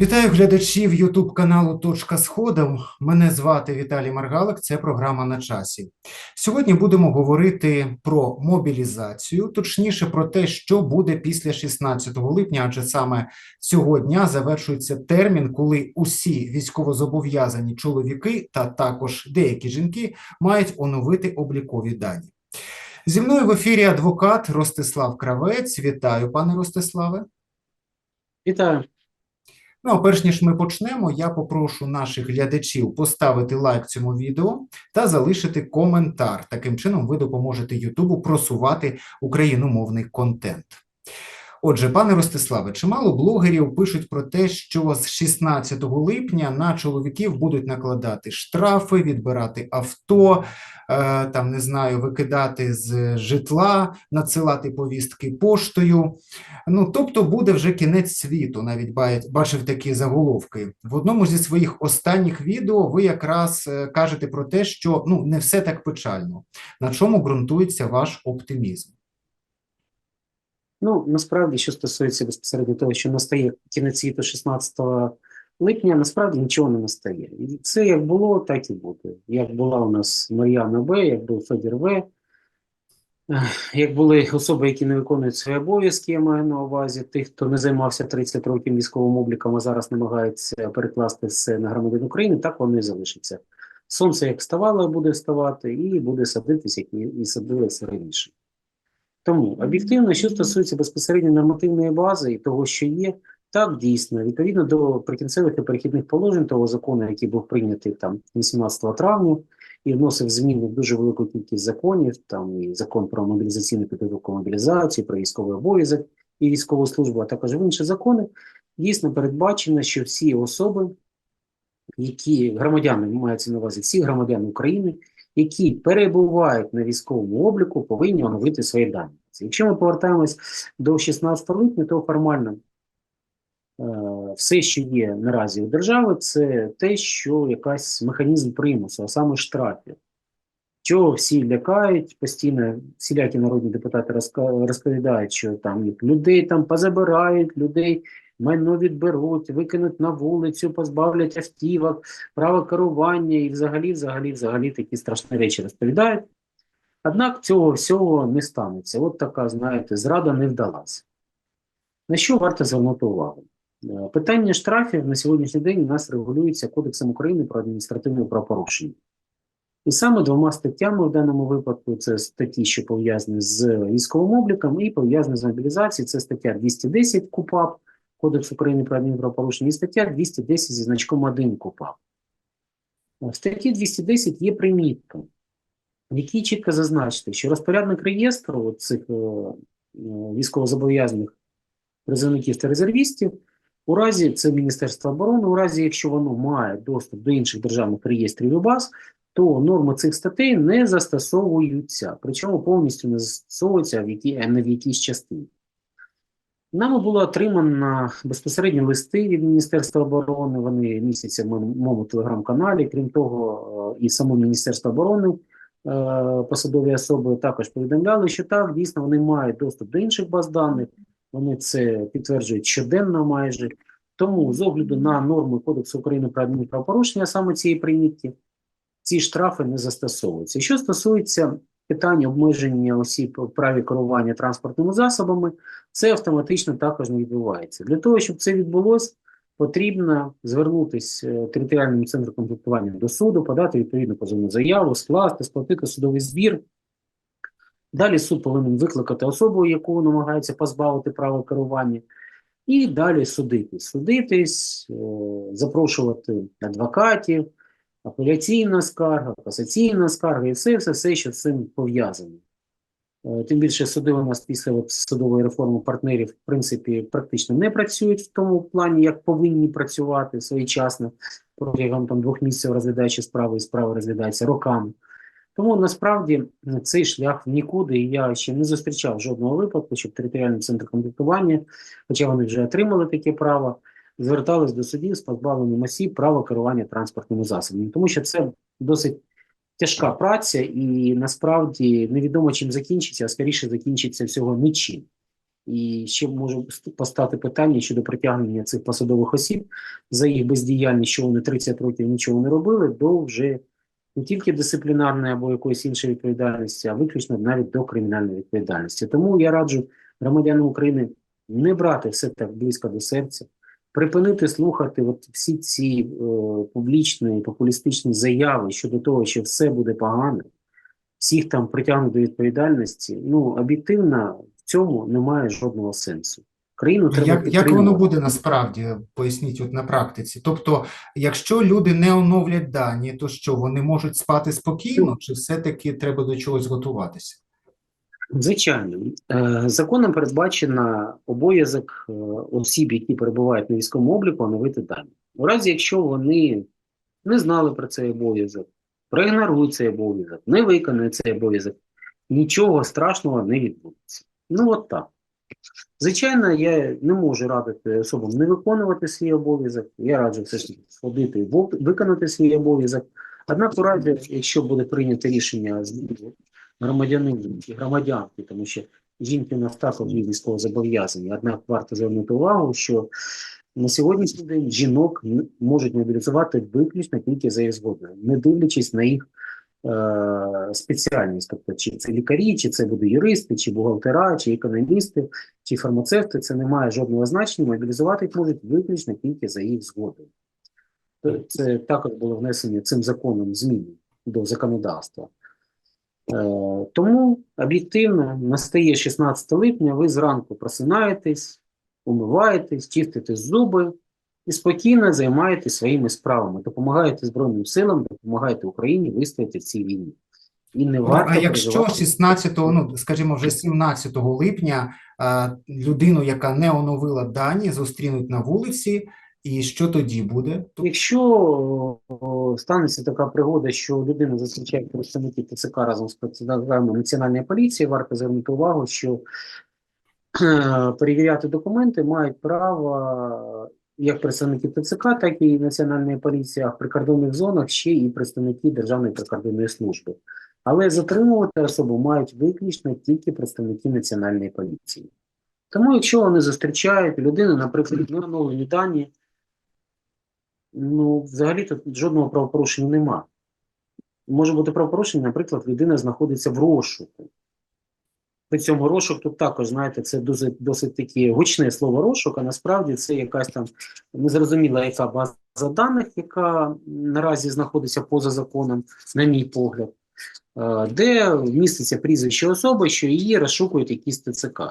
Вітаю глядачів Ютуб каналу Точка Сходу. Мене звати Віталій Маргалик. Це програма на часі. Сьогодні будемо говорити про мобілізацію, точніше про те, що буде після 16 липня, адже саме цього дня завершується термін, коли усі військовозобов'язані чоловіки та також деякі жінки мають оновити облікові дані. Зі мною в ефірі адвокат Ростислав Кравець. Вітаю, пане Ростиславе. Вітаю. Ну, а перш ніж ми почнемо, я попрошу наших глядачів поставити лайк цьому відео та залишити коментар. Таким чином, ви допоможете Ютубу просувати україномовний контент. Отже, пане Ростиславе, чимало блогерів пишуть про те, що з 16 липня на чоловіків будуть накладати штрафи, відбирати авто, е, там не знаю, викидати з житла, надсилати повістки поштою. Ну, тобто буде вже кінець світу. Навіть бачив такі заголовки. В одному зі своїх останніх відео ви якраз е, кажете про те, що ну не все так печально. На чому ґрунтується ваш оптимізм? Ну, насправді, що стосується безпосередньо того, що настає кінець світу 16 липня, насправді нічого не настає. І це як було, так і буде. Як була у нас Мар'яна Б, як був Федір В, як були особи, які не виконують свої обов'язки, я маю на увазі, тих, хто не займався 30 років військовим обліком, а зараз намагається перекласти все на громадян України, так воно і залишиться. Сонце як вставало, буде вставати, і буде садитись, як і садилося раніше. Тому об'єктивно, що стосується безпосередньо нормативної бази і того, що є, так дійсно, відповідно до прикінцевих і перехідних положень того закону, який був прийнятий там 18 травня, і вносив зміни в дуже велику кількість законів, там і закон про мобілізаційну підготовку мобілізації, про військовий обов'язок і військову службу, а також в інші закони, дійсно передбачено, що всі особи, які громадяни мається на увазі, всі громадяни України, які перебувають на військовому обліку, повинні оновити свої дані. Якщо ми повертаємось до 16 липня, то формально е, все, що є наразі у держави, це те, що якась механізм примусу, а саме штрафів. Чого всі лякають, постійно всілякі народні депутати розповідають, що там людей там позабирають, людей майно відберуть, викинуть на вулицю, позбавлять автівок, права керування і взагалі, взагалі, взагалі такі страшні речі розповідають. Однак цього всього не станеться. От така, знаєте, зрада не вдалася. На що варто звернути увагу? Е, Питання штрафів на сьогоднішній день у нас регулюється Кодексом України про адміністративне правопорушення. І саме двома статтями в даному випадку це статті, що пов'язані з військовим обліком, і пов'язані з мобілізацією. Це стаття 210 КУПАП, Кодекс України про адмінправопорушення, і стаття 210 зі значком 1 КУПАП. В статті 210 є примітка, в якій чітко зазначити, що розпорядник реєстру цих е, е, військовозобов'язаних призовників та резервістів, у разі це Міністерство оборони, у разі, якщо воно має доступ до інших державних реєстрів і баз, то норми цих статей не застосовуються, причому повністю не застосовуються в які, не в якійсь частині. Нами було отримано безпосередньо листи від Міністерства оборони, вони містяться в моєму телеграм-каналі. Крім того, е, і само Міністерство оборони е, посадові особи також повідомляли, що так, дійсно вони мають доступ до інших баз даних, вони це підтверджують щоденно майже. Тому з огляду на норми Кодексу України про адмінправопорушення, саме цієї примітки, ці штрафи не застосовуються. Що стосується питання обмеження осіб в праві керування транспортними засобами, це автоматично також не відбувається. Для того, щоб це відбулося, потрібно звернутися територіальним центром комплектування до суду, подати відповідну позовну заяву, скласти, сплатити судовий збір. Далі суд повинен викликати особу, яку намагається позбавити права керування, і далі судитись. Судитись, е, запрошувати адвокатів, апеляційна скарга, касаційна скарга і все, все, все, що з цим пов'язано. Е, Тим більше суди у нас після судової реформи партнерів, в принципі, практично не працюють в тому плані, як повинні працювати своєчасно, протягом там двох місяців розглядаючи справи, і справа розглядається роками. Тому насправді цей шлях нікуди, і я ще не зустрічав жодного випадку, щоб територіальний центр комплектування, хоча вони вже отримали таке право, звертались до судів з позбавленням осіб права керування транспортними засобами, тому що це досить тяжка праця, і насправді невідомо чим закінчиться, а скоріше закінчиться всього нічим. І ще може постати питання щодо притягнення цих посадових осіб за їх бездіяльність, що вони 30 років нічого не робили, до вже не тільки дисциплінарної або якоїсь іншої відповідальності, а виключно навіть до кримінальної відповідальності. Тому я раджу громадянам України не брати все так близько до серця, припинити слухати от всі ці е, публічні популістичні заяви щодо того, що все буде погано, всіх там притягнуть до відповідальності. Ну об'єктивно в цьому немає жодного сенсу. Країну треба Як, як воно буде насправді, поясніть от на практиці. Тобто, якщо люди не оновлять дані, то що вони можуть спати спокійно, чи все-таки треба до чогось готуватися? Звичайно, Е, законом передбачено обов'язок е, осіб, які перебувають на військовому обліку, оновити дані. У разі, якщо вони не знали про цей обов'язок, проігнорують цей обов'язок, не виконають цей обов'язок, нічого страшного не відбудеться. Ну, от так. Звичайно, я не можу радити особам не виконувати свій обов'язок. Я раджу все ж таки сходити виконати свій обов'язок. Однак, у разі, якщо буде прийнято рішення громадянин і громадянки, тому що жінки у нас також є військовозобов'язані. Однак варто звернути увагу, що на сьогоднішній день жінок можуть мобілізувати виключно тільки за їх згодою, не дивлячись на їх е, спеціальність. Тобто, чи це лікарі, чи це будуть юристи, чи бухгалтера, чи економісти, чи фармацевти, це не має жодного значення. Мобілізувати їх можуть виключно тільки за їх згодою. Це також було внесено цим законом зміни до законодавства. Е, тому об'єктивно настає 16 липня, ви зранку просинаєтесь, умиваєтесь, чистите зуби і спокійно займаєтесь своїми справами, допомагаєте Збройним силам, допомагаєте Україні вистояти в цій війні. І не Ну, варто а якщо переживати. 16, ну скажімо, вже 17 липня е, людину, яка не оновила дані, зустрінуть на вулиці, і що тоді буде? Якщо станеться така пригода, що людина зустрічає представників ТЦК разом з представниками Національної поліції, варто звернути увагу, що е, перевіряти документи мають право як представники ТЦК, так і Національної поліції, а в прикордонних зонах ще і представники Державної прикордонної служби. Але затримувати особу мають виключно тільки представники Національної поліції. Тому, якщо вони зустрічають людину, наприклад, на оновлені дані, Ну, взагалі тут жодного правопорушення нема. Може бути правопорушення, наприклад, людина знаходиться в розшуку. При цьому розшук тут також, знаєте, це досить, досить таке гучне слово розшук, а насправді це якась там незрозуміла яка база даних, яка наразі знаходиться поза законом, на мій погляд, е, де міститься прізвище особи, що її розшукують якісь ТЦК.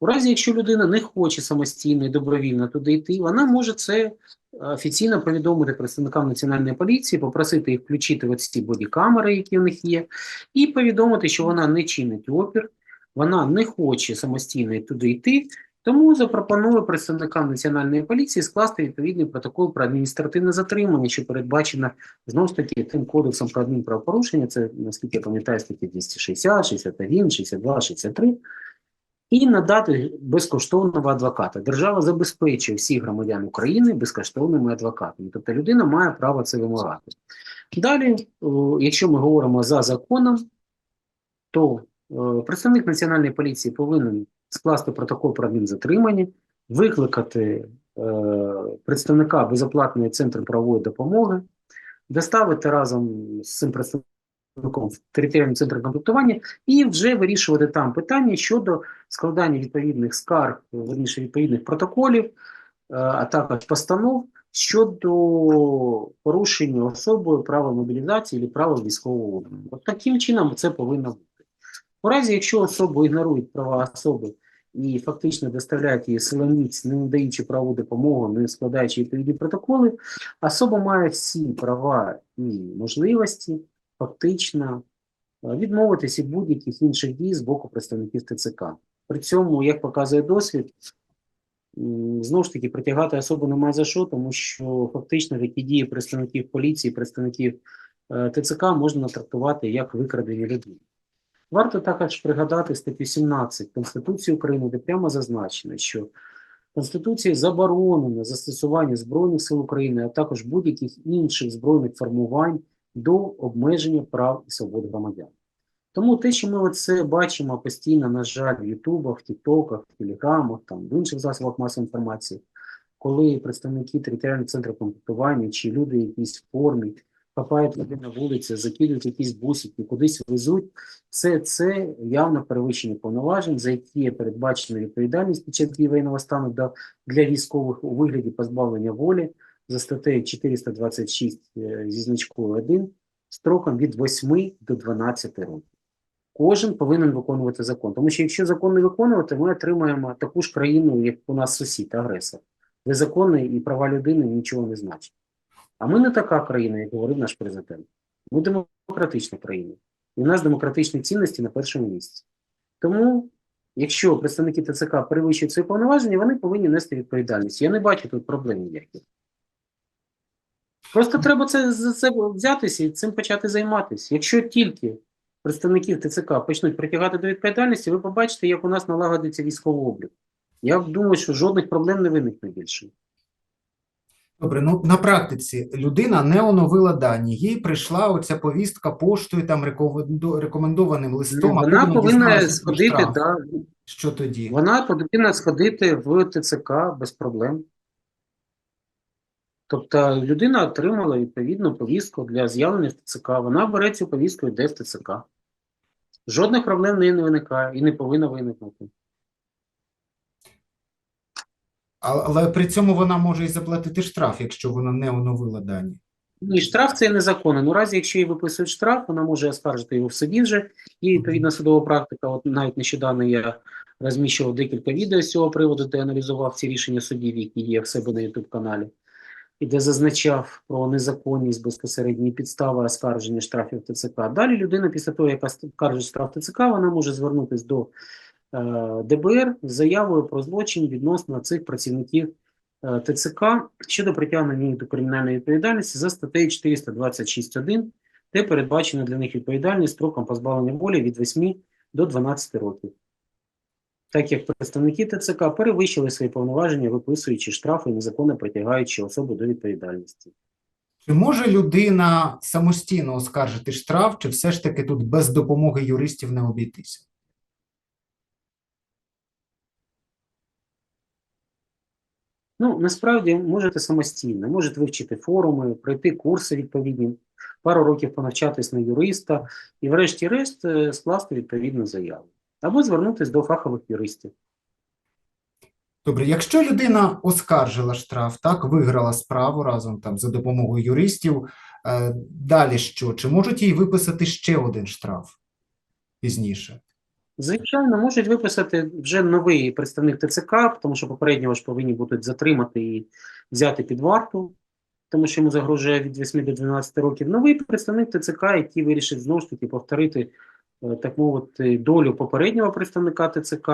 У разі, якщо людина не хоче самостійно і добровільно туди йти, вона може це офіційно повідомити представникам національної поліції, попросити їх включити ось ці бодікамери, які у них є, і повідомити, що вона не чинить опір, вона не хоче самостійно туди йти. Тому запропоную представникам національної поліції скласти відповідний протокол про адміністративне затримання, що передбачено знову ж таки тим кодексом про адмінправопорушення. Це наскільки я пам'ятаю, статті 260, 61, 62, 63 і надати безкоштовного адвоката. Держава забезпечує всіх громадян України безкоштовними адвокатами. Тобто людина має право це вимагати. Далі, якщо ми говоримо за законом, то представник Національної поліції повинен скласти протокол про адмінзатримання, викликати е, представника безоплатної центру правової допомоги, доставити разом з цим представником в територіальний центр комплектування і вже вирішувати там питання щодо складання відповідних скарг, верніше відповідних протоколів, е, а також постанов щодо порушення особою права мобілізації чи права військового обліку. От таким чином це повинно бути. У разі, якщо особу ігнорують права особи і фактично доставляють її силоміць, не надаючи правову допомогу, не складаючи відповідні протоколи, особа має всі права і можливості фактично е, відмовитися від будь-яких інших дій з боку представників ТЦК. При цьому, як показує досвід, знову ж таки притягати особу немає за що, тому що фактично такі дії представників поліції, представників е, ТЦК можна трактувати як викрадення людей. Варто також пригадати статтю 17 Конституції України, де прямо зазначено, що Конституції заборонено застосування Збройних сил України, а також будь-яких інших збройних формувань до обмеження прав і свобод громадян. Тому те, що ми це бачимо постійно, на жаль, в Ютубах, Тіктоках, Телеграмах, там, в інших засобах масової інформації, коли представники територіального центру комплектування чи люди якісь в формі хапають людей на вулиці, закидують якісь бусики, кудись везуть, це, це явно перевищення повноважень, за які є передбачена відповідальність під час дії воєнного стану для військових у вигляді позбавлення волі за статтею 426 е, зі значкою 1 строком від 8 до 12 років. Кожен повинен виконувати закон. Тому що якщо закон не виконувати, ми отримаємо таку ж країну, як у нас сусід, агресор, де закони і права людини нічого не значать. А ми не така країна, як говорив наш президент. Ми демократична країна. І в нас демократичні цінності на першому місці. Тому, якщо представники ТЦК перевищують свої повноваження, вони повинні нести відповідальність. Я не бачу тут проблем ніяких. Просто треба це, за це взятися і цим почати займатися. Якщо тільки представників ТЦК почнуть притягати до відповідальності, ви побачите, як у нас налагодиться військовий облік. Я думаю, що жодних проблем не виникне більше. Добре, ну на практиці людина не оновила дані, їй прийшла оця повістка поштою, там рекомендованим листом, а Вона повинна сходити, штраф. да, Що тоді? вона повинна сходити в ТЦК без проблем. Тобто людина отримала відповідну повістку для з'явлення в ТЦК. Вона бере цю повістку і йде в ТЦК. Жодних проблем в неї не виникає і не повинно виникнути. Але при цьому вона може і заплатити штраф, якщо вона не оновила дані. Ні, штраф це незаконно. Ну, разі, якщо їй виписують штраф, вона може оскаржити його в суді вже. І відповідна судова практика. От навіть нещодавно я розміщував декілька відео з цього приводу, де аналізував ці рішення судів, які є в себе на youtube каналі, і де зазначав про незаконність безпосередньої підстави оскарження штрафів ТЦК. Далі людина, після того, яка скаржить штраф ТЦК, вона може звернутися до е, ДБР з заявою про злочин відносно цих працівників е, ТЦК щодо притягнення їх до кримінальної відповідальності за статтею 426.1, де передбачена для них відповідальність строком позбавлення волі від 8 до 12 років. Так як представники ТЦК перевищили свої повноваження, виписуючи штрафи і незаконно притягаючи особу до відповідальності. Чи може людина самостійно оскаржити штраф, чи все ж таки тут без допомоги юристів не обійтися? Ну, насправді можете самостійно, можете вивчити форуми, пройти курси відповідні, пару років понавчатись на юриста і, врешті-решт, е, скласти відповідну заяву. Або звернутися до фахових юристів. Добре, якщо людина оскаржила штраф, так, виграла справу разом там за допомогою юристів, е, далі що? Чи можуть їй виписати ще один штраф пізніше? Звичайно, можуть виписати вже новий представник ТЦК, тому що попереднього ж повинні будуть затримати і взяти під варту, тому що йому загрожує від 8 до 12 років. Новий представник ТЦК, який вирішить знову ж таки повторити, так мовити, долю попереднього представника ТЦК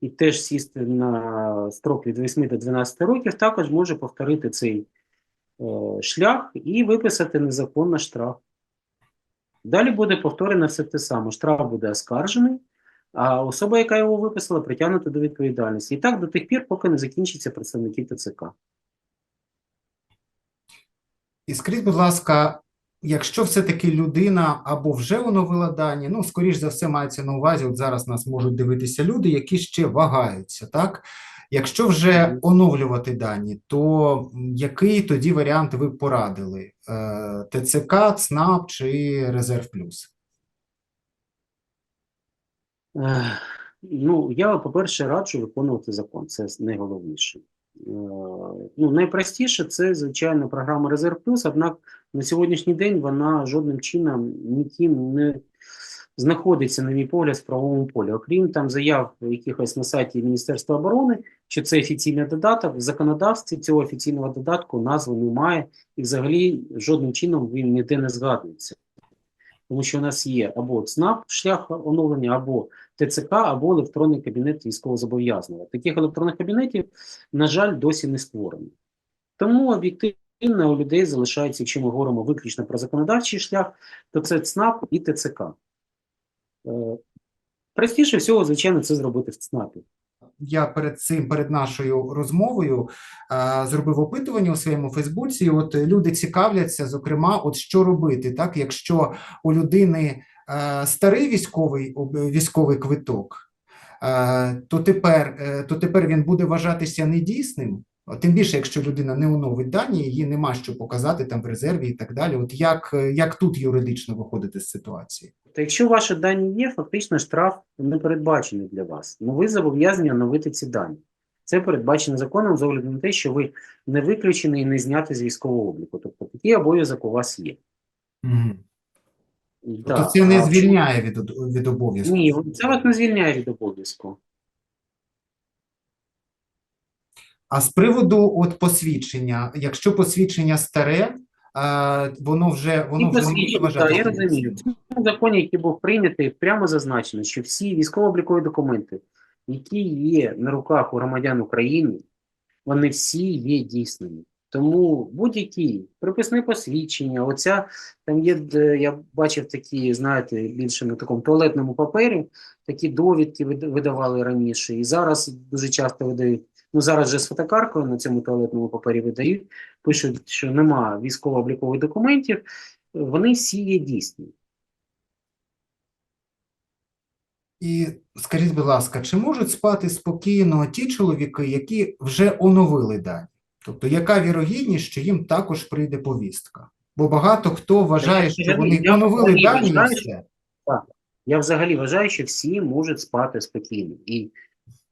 і теж сісти на строк від 8 до 12 років, також може повторити цей е, шлях і виписати незаконно штраф. Далі буде повторено все те саме. Штраф буде оскаржений, а особа, яка його виписала, притягнута до відповідальності. І так до тих пір, поки не закінчаться представники ТЦК. І скажіть, будь ласка, якщо все-таки людина або вже оновила дані, ну, скоріш за все, мається на увазі, от зараз нас можуть дивитися люди, які ще вагаються, так? Якщо вже оновлювати дані, то який тоді варіант ви порадили? Е, ТЦК, ЦНАП чи Резерв Плюс? Ну, я, по-перше, раджу виконувати закон. Це найголовніше. Е, Ну, найпростіше це, звичайно, програма Резерв Плюс, однак на сьогоднішній день вона жодним чином ніким не знаходиться, на мій погляд, в правовому полі. Окрім там заяв якихось на сайті Міністерства оборони, що це офіційний додаток, в законодавстві цього офіційного додатку назви немає, і взагалі жодним чином він ніде не згадується. Тому що у нас є або ЦНАП, шлях оновлення, або ТЦК, або електронний кабінет військовозобов'язаного. Таких електронних кабінетів, на жаль, досі не створено. Тому об'єктивно у людей залишається, якщо ми говоримо виключно про законодавчий шлях, то це ЦНАП і ТЦК. Е, Простіше всього, звичайно, це зробити в ЦНАПі. Я перед цим, перед нашою розмовою, е, зробив опитування у своєму Фейсбуці. От люди цікавляться, зокрема, от що робити, так, якщо у людини е, старий військовий військовий квиток, то тепер, то тепер він буде вважатися недійсним. Тим більше, якщо людина не оновить дані, її нема що показати там в резерві і так далі. От як, як тут юридично виходити з ситуації? То якщо ваші дані є, фактично штраф не передбачений для вас. Ну ви зобов'язані оновити ці дані. Це передбачено законом з огляду на те, що ви не виключені і не зняти з військового обліку. Тобто такий обов'язок у вас є. Угу. Да. Тобто це не звільняє від, від обов'язку. Ні, це вас не звільняє від обов'язку. А з приводу от посвідчення, якщо посвідчення старе, е, воно вже воно вже не так, я розумію. В цьому законі, який був прийнятий, прямо зазначено, що всі військово-облікові документи, які є на руках у громадян України, вони всі є дійсними. Тому будь-які приписне посвідчення, оця там є, я бачив такі, знаєте, більше на такому туалетному папері, такі довідки видавали раніше, і зараз дуже часто видають. Ну зараз же з фотокаркою на цьому туалетному папері видають, пишуть, що нема військово-облікових документів, вони всі є дійсні. І скажіть, будь ласка, чи можуть спати спокійно ті чоловіки, які вже оновили дані? Тобто, яка вірогідність, що їм також прийде повістка? Бо багато хто вважає, я що вони я оновили дані і все. Я взагалі вважаю, що всі можуть спати спокійно. І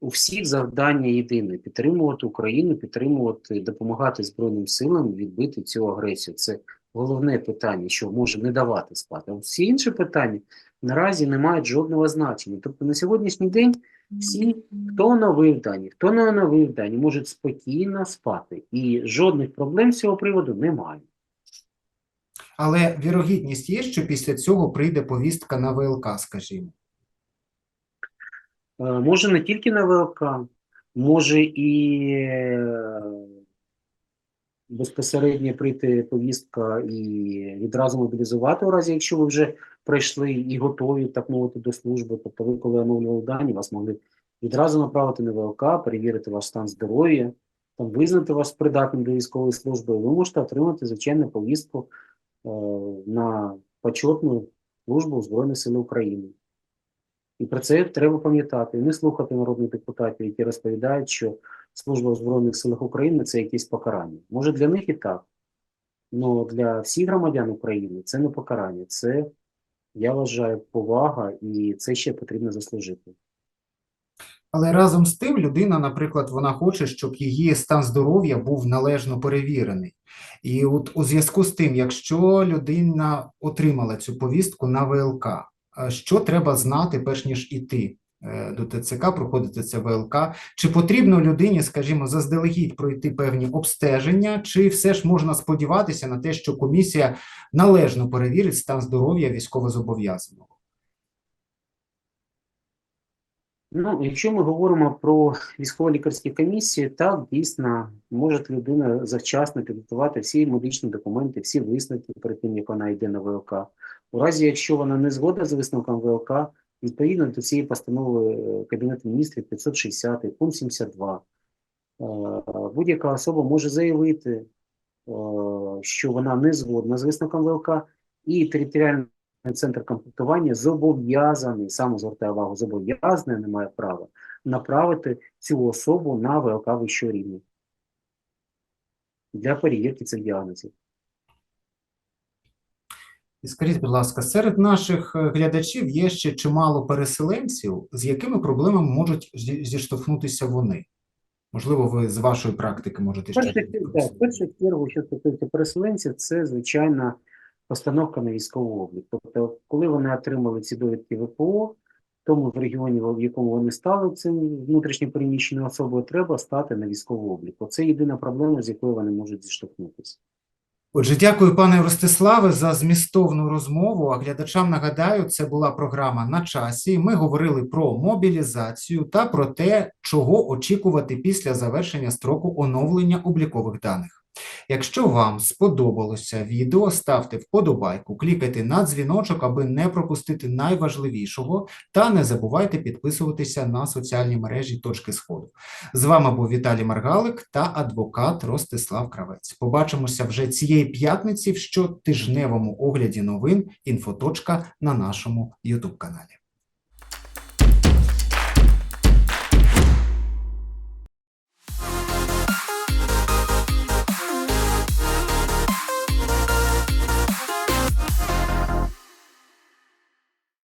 у всіх завдання єдине підтримувати Україну, підтримувати, допомагати Збройним силам відбити цю агресію. Це головне питання, що може не давати спати. А всі інші питання наразі не мають жодного значення. Тобто на сьогоднішній день всі, хто оновив дані, хто не оновив дані, можуть спокійно спати. І жодних проблем з цього приводу немає. Але вірогідність є, що після цього прийде повістка на ВЛК, скажімо. Е, Може не тільки на ВЛК, може і е, безпосередньо прийти повістка і відразу мобілізувати у разі, якщо ви вже прийшли і готові, так мовити, до служби. Тобто ви, коли оновлювали дані, вас могли відразу направити на ВЛК, перевірити ваш стан здоров'я, там визнати вас придатним до військової служби, ви можете отримати звичайну повістку е, на почетну службу Збройних Сил України. І про це треба пам'ятати, не слухати народних депутатів, які розповідають, що служба у Збройних силах України це якесь покарання. Може для них і так, але для всіх громадян України це не покарання, це, я вважаю, повага, і це ще потрібно заслужити. Але разом з тим людина, наприклад, вона хоче, щоб її стан здоров'я був належно перевірений. І от у зв'язку з тим, якщо людина отримала цю повістку на ВЛК, що треба знати, перш ніж іти е, до ТЦК, проходити це ВЛК? Чи потрібно людині, скажімо, заздалегідь пройти певні обстеження, чи все ж можна сподіватися на те, що комісія належно перевірить стан здоров'я військовозобов'язаного? Ну, якщо ми говоримо про військово-лікарські комісії, так дійсно може людина завчасно підготувати всі медичні документи, всі висновки перед тим, як вона йде на ВЛК. У разі, якщо вона не згодна з висновком ВЛК, відповідно до цієї постанови е, Кабінету міністрів 560, пункт 72, е, будь-яка особа може заявити, е, що вона не згодна з висновком ВЛК, і територіальний центр комплектування зобов'язаний, саме звертаю увагу, зобов'язаний, не має права направити цю особу на ВЛК вищого рівня для перевірки цих діагнозів. І скажіть, будь ласка, серед наших е, глядачів є ще чимало переселенців, з якими проблемами можуть зіштовхнутися вони? Можливо, ви з вашої практики можете ще Перше, в чергу, що стосується переселенців, це звичайна постановка на військовий облік. Тобто, коли вони отримали ці довідки ВПО, в тому в регіоні, в якому вони стали цим внутрішньо переміщеною особою, треба стати на військовий облік. Оце єдина проблема, з якою вони можуть зіштовхнутися. Отже, дякую, пане Ростиславе, за змістовну розмову. А глядачам нагадаю, це була програма на часі. Ми говорили про мобілізацію та про те, чого очікувати після завершення строку оновлення облікових даних. Якщо вам сподобалося відео, ставте вподобайку, клікайте на дзвіночок, аби не пропустити найважливішого, та не забувайте підписуватися на соціальні мережі точки сходу. З вами був Віталій Маргалик та адвокат Ростислав Кравець. Побачимося вже цієї п'ятниці в щотижневому огляді новин «Інфоточка» на нашому YouTube каналі.